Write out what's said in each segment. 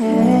Mm-hmm.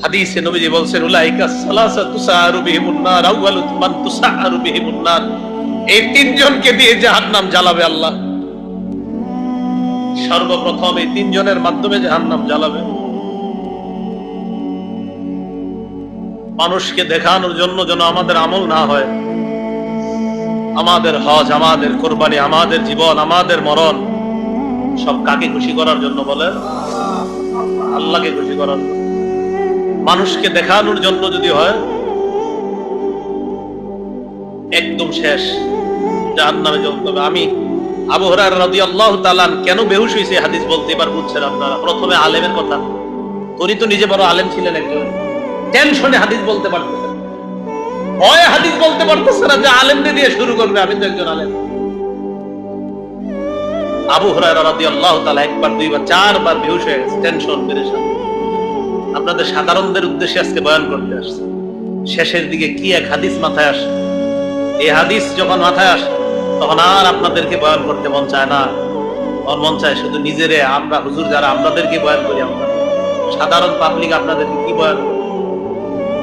হাদিসে নবীজি বলছেন, উলাইকা সালাসা বিহিমুন নার মান বিহিমুন নার। এই তিনজনকে দিয়ে জাহান্নাম জ্বালাবে আল্লাহ। সর্বপ্রথম এই তিনজনের মাধ্যমে জাহান্নাম জ্বালাবে। মানুষকে দেখানোর জন্য যেন আমাদের আমল না হয়। আমাদের হজ, আমাদের কোরবানি, আমাদের জীবন, আমাদের মরণ, সব কাকে খুশি করার জন্য বলে আল্লাহকে খুশি করার জন্য। মানুষকে দেখানোর জন্য যদি হয়, একদম শেষ জাহান নামে হবে আমি আবু রাদি আল্লাহ তালান কেন বেহুশ হয়েছে হাদিস বলতে এবার বুঝছেন আপনারা? প্রথমে আলেমের কথা। তো নিজে বড় আলেম ছিলেন একজন। টেনশনে হাদিস বলতে পারতেছেন ভয়ে হাদিস বলতে পারতেছে না যে আলেমদের দিয়ে শুরু করবে। আমি তো একজন আলেম। আবু হরার আল্লাহ তালা একবার, দুইবার, চারবার বেহুশ হয়ে গেছে। টেনশন আপনাদের সাধারণদের উদ্দেশ্যে আজকে বয়ান করতে আসছে। শেষের দিকে কি এক হাদিস মাথায় আসে? এই হাদিস যখন মাথায় আসে, তখন আর আপনাদেরকে বয়ান করতে মন চায় না। মন মন চায় শুধু নিজেরে, আমরা হুজুর যারা আপনাদেরকে বয়ান করি আমরা। সাধারণ পাবলিক আপনাদেরকে কি বয়ান?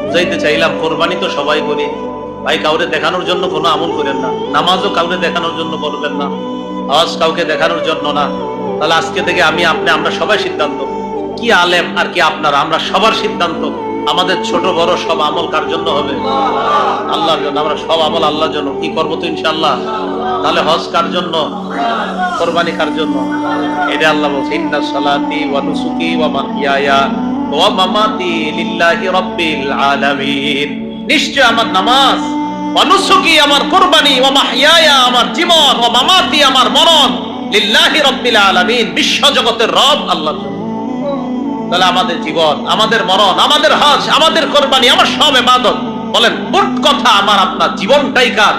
বুঝাইতে চাইলাম, কোরবানি তো সবাই করি। ভাই, কাউরে দেখানোর জন্য কোনো আমল করেন না। নামাজও কাউরে দেখানোর জন্য করবেন না। আওয়াজ কাউকে দেখানোর জন্য না। তাহলে আজকে থেকে আমি, আপনি, আমরা সবাই সিদ্ধান্ত কি আলেম আর কি আপনারা? আমরা সবার সিদ্ধান্ত, আমাদের ছোট বড় সব আমল কার জন্য হবে? আল্লাহর জন্য, আমরা সব আমল আল্লাহর জন্য। কি করব তো ইনশাআল্লাহ? তাহলে হজ কার জন্য? কোরবানি কার জন্য? এটা আল্লাহ বলছে, ইন্না সালাতি ওয়া নুসুকি ওয়া মাহইয়ায়া ওয়া মামাতি লিল্লাহি রাব্বিল আলামিন। নিশ্চয় আমার নামাজ, ওয়া নুসুকি আমার কোরবানি, ওয়া মাহইয়ায়া আমার জীবন, ওয়া মামাতি আমার মরণ লিল্লাহি রাব্বিল আলামিন, বিশ্ব জগতের রব আল্লাহর জন্য। তাহলে আমাদের জীবন, আমাদের মরণ, আমাদের হজ, আমাদের কোরবানি, আমার সব এবাদত বলেন, মোট কথা আমার, আপনার জীবনটাই কার?